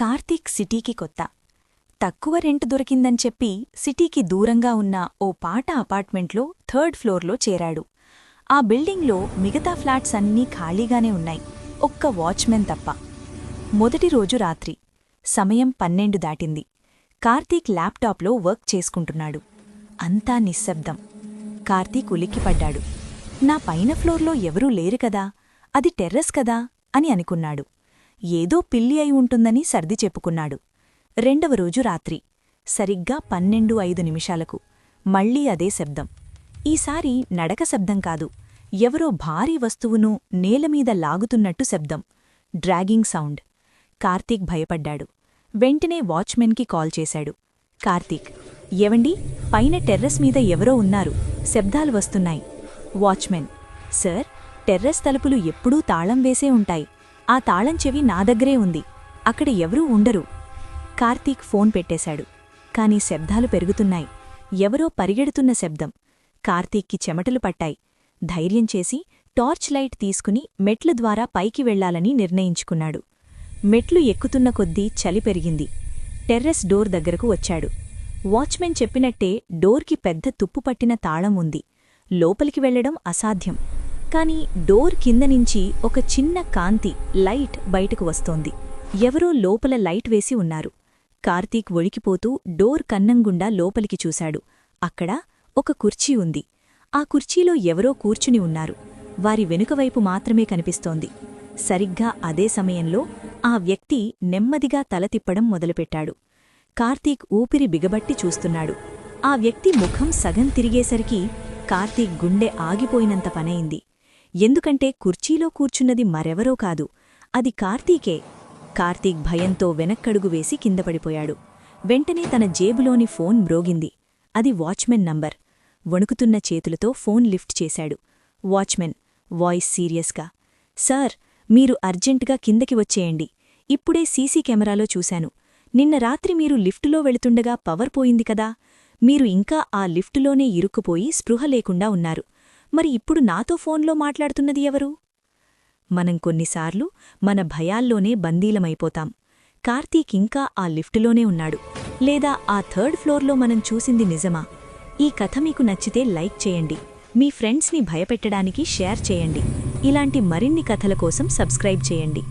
కార్తీక్ సిటీకి కొత్త. తక్కువ రెంట్ దొరికిందని చెప్పి సిటీకి దూరంగా ఉన్న ఓ పాట అపార్ట్మెంట్లో థర్డ్ ఫ్లోర్లో చేరాడు. ఆ బిల్డింగ్లో మిగతా ఫ్లాట్స్ అన్నీ ఖాళీగానే ఉన్నాయి. ఒక్క వాచ్మెన్ తప్ప. మొదటి రోజు రాత్రి. సమయం పన్నెండు దాటింది. కార్తీక్ ల్యాప్టాప్లో వర్క్ చేసుకుంటున్నాడు. అంతా నిశ్శబ్దం. కార్తీక్ ఉలిక్కిపడ్డాడు. నా పైన ఫ్లోర్లో ఎవరూ లేరు కదా? అది టెర్రస్ కదా? అని అనుకున్నాడు. ఏదో పిల్లి అయి ఉంటుందని సర్ది చెప్పుకున్నాడు. రెండవ రోజు రాత్రి. సరిగ్గా పన్నెండు ఐదు నిమిషాలకు. మళ్ళీ అదే శబ్దం. ఈసారి నడక శబ్దం కాదు. ఎవరో భారీ వస్తువును నేలమీద లాగుతున్నట్టు శబ్దం. Dragging sound. కార్తీక్ భయపడ్డాడు. వెంటనే వాచ్మెన్కి కాల్ చేశాడు. కార్తీక్ ఎవండి పైన టెర్రస్ మీద ఎవరో ఉన్నారు. శబ్దాలు వస్తున్నాయి. వాచ్మెన్ సార్ టెర్రస్ తలుపులు ఎప్పుడూ తాళం వేసే ఉంటాయి. ఆ తాళం చెవి నా దగ్గరే ఉంది. అక్కడ ఎవరూ ఉండరు. కార్తీక్ ఫోన్ పెట్టేశాడు. కాని శబ్దాలు పెరుగుతున్నాయి. ఎవరో పరిగెడుతున్న శబ్దం. కార్తీక్కి చెమటలు పట్టాయి. ధైర్యం చేసి టార్చ్ లైట్ తీసుకుని మెట్ల ద్వారా పైకి వెళ్ళాలని నిర్ణయించుకున్నాడు. మెట్లు ఎక్కుతున్న కొద్దీ చలి పెరిగింది. టెర్రస్ డోర్ దగ్గరకు వచ్చాడు. వాచ్మెన్ చెప్పినట్టే డోర్కి పెద్ద తుప్పుపట్టిన తాళం ఉంది. లోపలికి వెళ్ళడం అసాధ్యం. కాని డోర్ కింద నుంచి ఒక చిన్న కాంతి లైట్ బయటకు వస్తోంది. ఎవరో లోపల లైట్ వేసి ఉన్నారు. కార్తీక్ ఒడికిపోతూ డోర్ కన్నంగుండా లోపలికి చూశాడు. అక్కడ ఒక కుర్చీ ఉంది. ఆ కుర్చీలో ఎవరో కూర్చుని ఉన్నారు. వారి వెనుకవైపు మాత్రమే కనిపిస్తోంది. సరిగ్గా అదే సమయంలో ఆ వ్యక్తి నెమ్మదిగా తల తిప్పడం మొదలుపెట్టాడు. కార్తీక్ ఊపిరి బిగబట్టి చూస్తున్నాడు. ఆ వ్యక్తి ముఖం సగం తిరిగేసరికి కార్తీక్ గుండె ఆగిపోయినంత పనయింది ఎందుకంటే కుర్చీలో కూర్చున్నది మరెవరో కాదు. అది కార్తీకే. కార్తీక్ భయంతో వెనక్కడుగు వేసి కిందపడిపోయాడు వెంటనే తన జేబులోని ఫోన్ మ్రోగింది. అది వాచ్మెన్ నంబర్. వణుకుతున్న చేతులతో ఫోన్ లిఫ్ట్ చేశాడు. వాచ్మెన్ వాయిస్ సీరియస్గా. సార్ మీరు అర్జెంటుగా కిందకి వచ్చేయండి. ఇప్పుడే సీసీ కెమెరాలో చూశాను. నిన్న రాత్రి మీరు లిఫ్టులో వెళుతుండగా పవర్ పోయింది కదా. మీరు ఇంకా ఆ లిఫ్టులోనే ఇరుక్కుపోయి స్పృహ లేకుండా ఉన్నారు. మరి ఇప్పుడు నాతో ఫోన్లో మాట్లాడుతున్నది ఎవరు? మనం కొన్నిసార్లు మన భయాల్లోనే బందీలమైపోతాం. కార్తీక్ ఇంకా ఆ లిఫ్టులోనే ఉన్నాడు. లేదా ఆ థర్డ్ ఫ్లోర్లో మనం చూసింది నిజమా? ఈ కథ మీకు నచ్చితే లైక్ చేయండి. మీ ఫ్రెండ్స్ని భయపెట్టడానికి షేర్ చేయండి. ఇలాంటి మరిన్ని కథల కోసం సబ్స్క్రైబ్ చేయండి.